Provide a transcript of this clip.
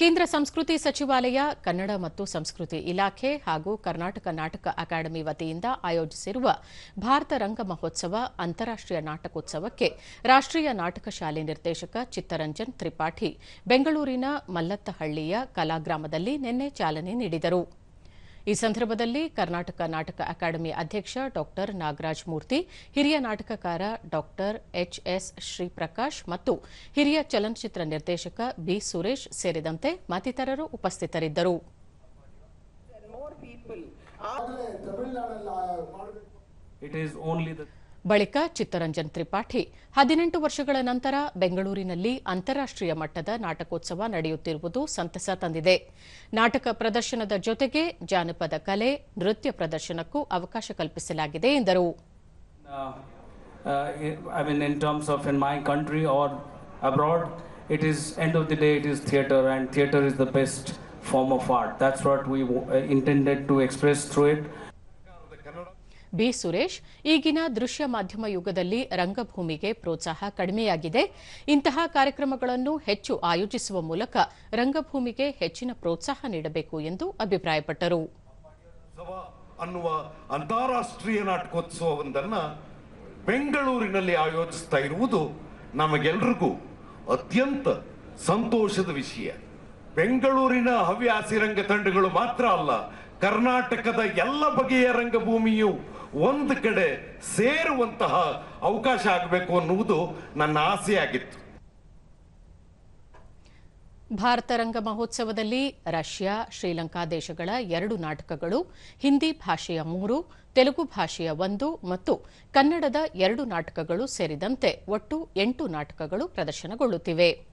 ಕೇಂದ್ರ ಸಂಸ್ಕೃತಿ ಸಚಿವಾಲಯ, ಕನ್ನಡ ಮತ್ತು ಸಂಸ್ಕೃತಿ ಇಲಾಖೆ ಹಾಗೂ ಕರ್ನಾಟಕ ನಾಟಕ ಅಕಾಡೆಮಿ ವತಿಯಿಂದ ಆಯೋಜಿಸಿರುವ ಭಾರತ ರಂಗ ಮಹೋತ್ಸವ ಅಂತಾರಾಷ್ಟೀಯ ನಾಟಕೋತ್ಸವಕ್ಕೆ ರಾಷ್ಟೀಯ ನಾಟಕ ಶಾಲೆ ನಿರ್ದೇಶಕ ಚಿತ್ತರಂಜನ್ ತ್ರಿಪಾಠಿ, ಬೆಂಗಳೂರಿನ ಮಲ್ಲತ್ತಹಳ್ಳಿಯ ಕಲಾಗ್ರಾಮದಲ್ಲಿ ನಿನ್ನೆ ಚಾಲನೆ ನೀಡಿದರು. ಈ ಸಂದರ್ಭದಲ್ಲಿ ಕರ್ನಾಟಕ ನಾಟಕ ಅಕಾಡೆಮಿ ಅಧ್ಯಕ್ಷ ಡಾಕ್ಟರ್ ನಾಗರಾಜ್ ಮೂರ್ತಿ ಹಿರಿಯ ನಾಟಕಕಾರ ಡಾ ಎಚ್ಎಸ್ ಶ್ರೀಪ್ರಕಾಶ್ ಮತ್ತು ಹಿರಿಯ ಚಲನಚಿತ್ರ ನಿರ್ದೇಶಕ ಬಿ ಸುರೇಶ್ ಸೇರಿದಂತೆ ಮತ್ತಿತರರು ಉಪಸ್ಥಿತರಿದ್ದರು. It is only the ಬಳಿಕ ಚಿತ್ತರಂಜನ್ ತ್ರಿಪಾಠಿ. ಹದಿನೆಂಟು ವರ್ಷಗಳ ನಂತರ ಬೆಂಗಳೂರಿನಲ್ಲಿ ಅಂತಾರಾಷ್ಟ್ರೀಯ ಮಟ್ಟದ ನಾಟಕೋತ್ಸವ ನಡೆಯುತ್ತಿರುವುದು ಸಂತಸ ತಂದಿದೆ. ನಾಟಕ ಪ್ರದರ್ಶನದ ಜೊತೆಗೆ ಜಾನಪದ ಕಲೆ, ನೃತ್ಯ ಪ್ರದರ್ಶನಕ್ಕೂ ಅವಕಾಶ ಕಲ್ಪಿಸಲಾಗಿದೆ ಎಂದರು. I in terms of my are abroad it end of the day it theatre theatre is best form of art that's we intended to express true it B Suresh, ಈಗಿನ ದೃಶ್ಯ ಮಾಧ್ಯಮ ಯುಗದಲ್ಲಿ ರಂಗಭೂಮಿಗೆ ಪ್ರೋತ್ಸಾಹ ಕಡಿಮೆಯಾಗಿದೆ. ಇಂತಹ ಕಾರ್ಯಕ್ರಮಗಳನ್ನು ಹೆಚ್ಚು ಆಯೋಜಿಸುವ ಮೂಲಕ ರಂಗಭೂಮಿಗೆ ಹೆಚ್ಚಿನ ಪ್ರೋತ್ಸಾಹ ನೀಡಬೇಕು ಎಂದು ಅಭಿಪ್ರಾಯಪಟ್ಟರು. ಅನ್ನುವ ಅಂತಾರಾಷ್ಟ್ರೀಯ ನಾಟಕೋತ್ಸವವೊಂದನ್ನ ಬೆಂಗಳೂರಿನಲ್ಲಿ ಆಯೋಜಿಸ್ತಾ ಇರುವುದು ನಮಗೆಲ್ರಿಗೂ ಅತ್ಯಂತ ಸಂತೋಷದ ವಿಷಯ. ಬೆಂಗಳೂರಿನ ಹವ್ಯಾಸಿ ರಂಗ ತಂಡಗಳು ಮಾತ್ರ ಅಲ್ಲ, ಕರ್ನಾಟಕದ ಎಲ್ಲ ಬಗೆಯ ರಂಗಭೂಮಿಯು ಒಂದು ಕಡೆ ಸೇರುವಂತಹ ಅವಕಾಶ ಆಗಬೇಕು ಅನ್ನುವುದು ನನ್ನ ಆಸೆಯಾಗಿತ್ತು. ಭಾರತ ರಂಗ ಮಹೋತ್ಸವದಲ್ಲಿ ರಷ್ಯಾ ಶ್ರೀಲಂಕಾ ದೇಶಗಳ ಎರಡು ನಾಟಕಗಳು ಹಿಂದಿ ಭಾಷೆಯ ಮೂರು ತೆಲುಗು ಭಾಷೆಯ ಒಂದು ಮತ್ತು ಕನ್ನಡದ ಎರಡು ನಾಟಕಗಳು ಸೇರಿದಂತೆ ಒಟ್ಟು ಎಂಟು ನಾಟಕಗಳು ಪ್ರದರ್ಶನಗೊಳ್ಳುತ್ತಿವೆ.